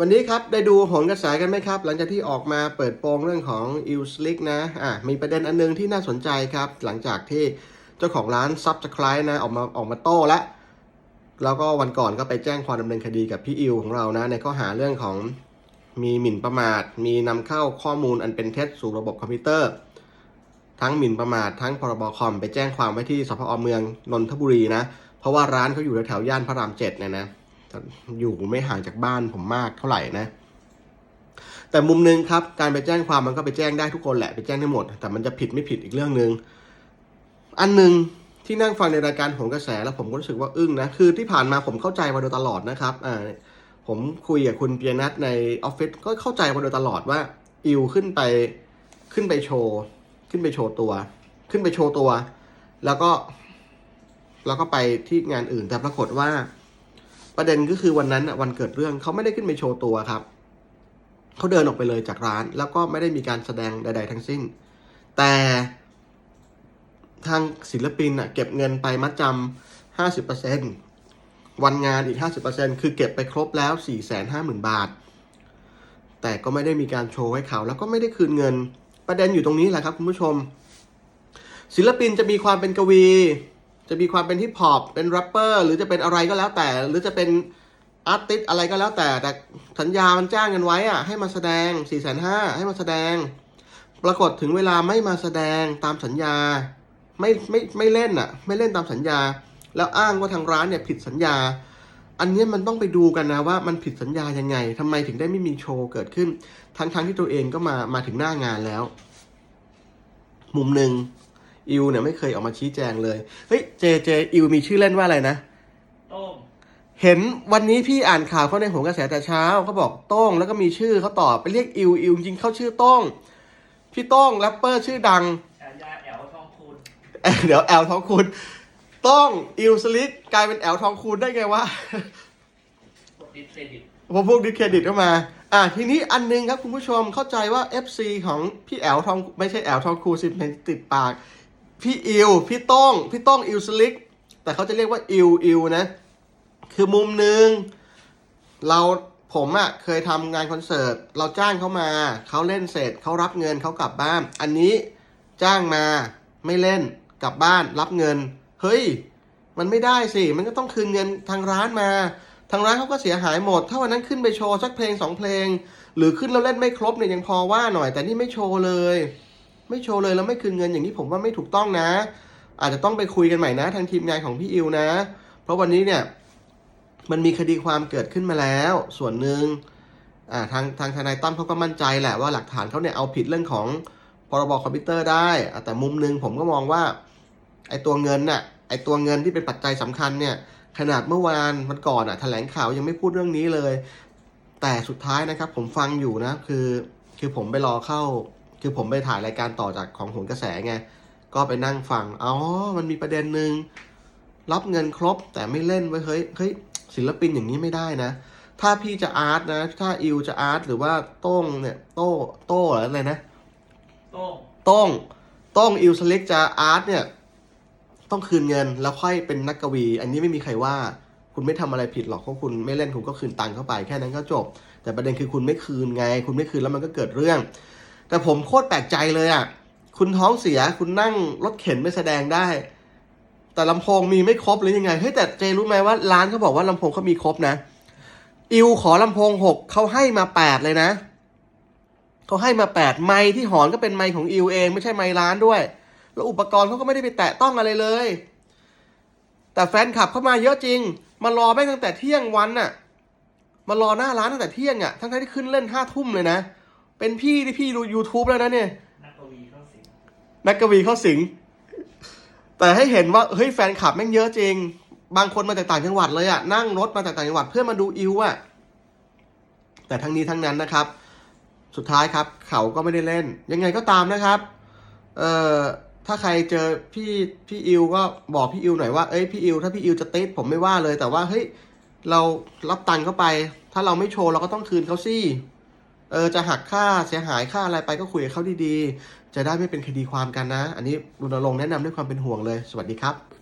วันนี้ครับได้ดูโหนกระแสกันไหมครับ หลังจากที่ออกมาเปิดโปงเรื่องของอิลสลิกนะอะมีประเด็นอันนึงที่น่าสนใจครับ หลังจากที่เจ้าของร้านซับสไคร b e นะออกมาออกมาโต้แล้วแล้วก็วันก่อนก็ไปแจ้งความดำเนินคดีกับพี่อิวของเรานะ ในข้อหาเรื่องของมีหมิ่นประมาท มีนำเข้าข้อมูลอันเป็นเท็จสู่ระบบคอมพิวเตอร์ ทั้งหมิ่นประมาททั้งพรบคอมไปแจ้งความไว้ที่สพอเมืองนนทบุรีนะ เพราะว่าร้านเขาอยู่แถวๆย่านพระรามเจ็ดเนี่ยนะ อยู่ไม่ห่างจากบ้านผมมากเท่าไหร่นะ แต่มุมหนึงครับ การไปแจ้งความมันก็ไปแจ้งได้ทุกคนแหละไปแจ้งได้หมด แต่มันจะผิดไม่ผิดอีกเรื่องหนึง่งอันหนึ่งที่นั่งฟังในรายการโหนกระแสแล้วผมก็รู้สึกว่าอึ้งนะ คือที่ผ่านมาผมเข้าใจมาโดยตลอดนะครับอ่าผมคุยกับคุณเปียนัทในออฟฟิศก็เข้าใจมาโดยตลอดว่าอิวขึ้นไปขึ้นไปโชว์ขึ้นไปโชว์ตัว ขึ้นไปโชว์ตัว แล้วก็ แล้วก็ไปที่งานอื่นแต่ปรากฏว่า ประเด็นก็คือวันนั้นวันเกิดเรื่องเขาไม่ได้ขึ้นไปโชว์ตัวครับเขาเดินออกไปเลยจากร้าน แล้วก็ไม่ได้มีการแสดงใด ๆ ทั้งสิ้น แต่ทางศิลปินเก็บเงินไปมัดจำห้าสิบเปอร์เซ็นวันงานอีกห้าสิบเปอร์เซ็นคือเก็บไปครบแล้วสี่แสนห้าหมื่นบาท แต่ก็ไม่ได้มีการโชว์ให้เขา แล้วก็ไม่ได้คืนเงิน ประเด็นอยู่ตรงนี้แหละครับคุณผู้ชม ศิลปินจะมีความเป็นกวี จะมีความเป็นฮิปฮอปเป็นแรปเปอร์หรือจะเป็นอะไรก็แล้วแต่ หรือจะเป็นอาร์ติสอะไรก็แล้วแต่แต่สัญญามันจ้างกันไว้อะให้มาแสดง4ี่แสนห้าให้มาแสดง ปรากฏถึงเวลาไม่มาแสดงตามสัญญา ไม่ไม่ไม่เล่นอะไม่เล่นตามสัญญา แล้วอ้างว่าทางร้านเนี่ยผิดสัญญา อันนี้มันต้องไปดูกันนะว่ามันผิดสัญญายังไงทำไมถึงได้ไม่มีโชว์เกิดขึ้น ทั้งทั้งที่ตัวเองก็มามาถึงหน้างานแล้ว มุมหนึ่ง อิวเนี่ยไม่เคยออกมาชี้แจงเลย เฮ้ยเจเจอิวมีชื่อเล่นว่าอะไรนะ โต้ง เห็นวันนี้พี่อ่านข่าวเขาในโหนกระแสแต่เช้าเขาบอกโต้งแล้วก็มีชื่อเขาตอบไปเรียกอิวอิวจริงๆเขาชื่อโต้ง พี่โต้งแรปเปอร์ชื่อดัง ฉายาแอลทองคูณเอ้ยเดี๋ยวแอลทองคูณโต้งอิวสลิกกลายเป็นแอลทองคูณได้ไงวะดิสเครดิตพอพวกดิสเครดิตเข้ามา อะทีนี้อันหนึงครับคุณผู้ชมเข้าใจว่า FC ของพี่แอลทองไม่ใช่แอลทองคูณสิเป็นติดปาก พี่อิวพี่ต้อง พี่ต้องอิวสลิก แต่เขาจะเรียกว่าอิวอิวนะ คือมุมหนึ่งเราผมอะ่ะเคยทำงานคอนเสิร์ต เราจ้างเขามา เขาเล่นเสร็จเขารับเงินเขากลับบ้าน อันนี้จ้างมาไม่เล่นกลับบ้านรับเงิน เฮ้ย มันไม่ได้สิ มันก็ต้องคืนเงินทางร้านมา ทางร้านเขาก็เสียหายหมด ถ้าวันนั้นขึ้นไปโชว์สักเพลงสองเพลง หรือขึ้นแล้วเล่นไม่ครบเนี่ยยังพอว่าหน่อย แต่นี่ไม่โชว์เลย ไม่โชว์เลยแล้วไม่คืนเงินอย่างนี้ผมว่าไม่ถูกต้องนะ อาจจะต้องไปคุยกันใหม่นะทางทีมงานของพี่อิวนะ เพราะวันนี้เนี่ยมันมีคดีความเกิดขึ้นมาแล้ว ส่วนหนึ่งทางทางทนายตั้มเขาก็มั่นใจแหละว่าหลักฐานเขาเนี่ยเอาผิดเรื่องของพรบคอมพิวเตอร์ได้ แต่มุมหนึ่งผมก็มองว่าไอ้ตัวเงินน่ะไอ้ตัวเงินที่เป็นปัจจัยสำคัญเนี่ยขนาดเมื่อวานวันก่อนอะแถลงข่าวยังไม่พูดเรื่องนี้เลย แต่สุดท้ายนะครับผมฟังอยู่นะคือคือผมไปรอเข้า คือผมไปถ่ายรายการต่อจากของโหนกระแสไง ก็ไปนั่งฟังอ๋อมันมีประเด็นหนึ่งรับเงินครบแต่ไม่เล่นไว้ยเฮ้ยเฮ้ยศิลปินอย่างนี้ไม่ได้นะ ถ้าพี่จะอาร์ตนะ ถ้าอิวจะอาร์ตหรือว่าโต้งเนี่ยโต้โต้หรืออะไรนะโต้งโต้งโต้งอิวสลิกจะอาร์ตเนี่ยต้องคืนเงินแล้วค่อยเป็นนักกวี อันนี้ไม่มีใครว่า คุณไม่ทำอะไรผิดหรอกเพราะคุณไม่เล่นคุณก็คืนตังค์เข้าไปแค่นั้นก็จบ แต่ประเด็นคือคุณไม่คืนไง คุณไม่คืนแล้วมันก็เกิดเรื่อง แต่ผมโคตรแปลกใจเลยอะ คุณท้องเสียคุณนั่งรถเข็นไม่แสดงได้ แต่ลำโพงมีไม่ครบหรือยังไง เฮ้ยแต่เจรู้ไหมว่าร้านเขาบอกว่าลำโพงเขามีครบนะ อิวขอลำโพงหกเขาให้มาแปดเลยนะ เขาให้มาแปดไม้ที่หอนก็เป็นไม้ของอิวเอง ไม่ใช่ไม้ร้านด้วย แล้วอุปกรณ์เขาก็ไม่ได้ไปแตะต้องอะไรเลย แต่แฟนคลับเข้ามาเยอะจริง มารอแม่งตั้งแต่เที่ยงวันน่ะ มารอหน้าร้านตั้งแต่เที่ยงอะ ทั้งที่ขึ้นเล่นห้าทุ่มเลยนะ เป็นพี่ที่พี่ดู YouTube แล้วนะเนี่ยนักกวีเข้าสิงนักกวีเข้าสิง แต่ให้เห็นว่าเฮ้ยแฟนคลับแม่งเยอะจริง บางคนมาจากต่างจังหวัดเลยอะนั่งรถมาจากต่างจังหวัดเพื่อมาดูอิวอะแต่ทั้งนี้ทั้งนั้นนะครับ สุดท้ายครับ เขาก็ไม่ได้เล่น ยังไงก็ตามนะครับ เอ่อถ้าใครเจอพี่พี่อิวก็บอกพี่อิวหน่อยว่าเอ้ยพี่อิวถ้าพี่อิวจะติดผมไม่ว่าเลย แต่ว่าเฮ้ยเรารับตังค์เข้าไป ถ้าเราไม่โชว์เราก็ต้องคืนเขาสิ เออจะหักค่าเสียหายค่าอะไรไปก็คุยกับเขาดีๆ จะได้ไม่เป็นคดีความกันนะ อันนี้รุณรงค์แนะนำด้วยความเป็นห่วงเลย สวัสดีครับ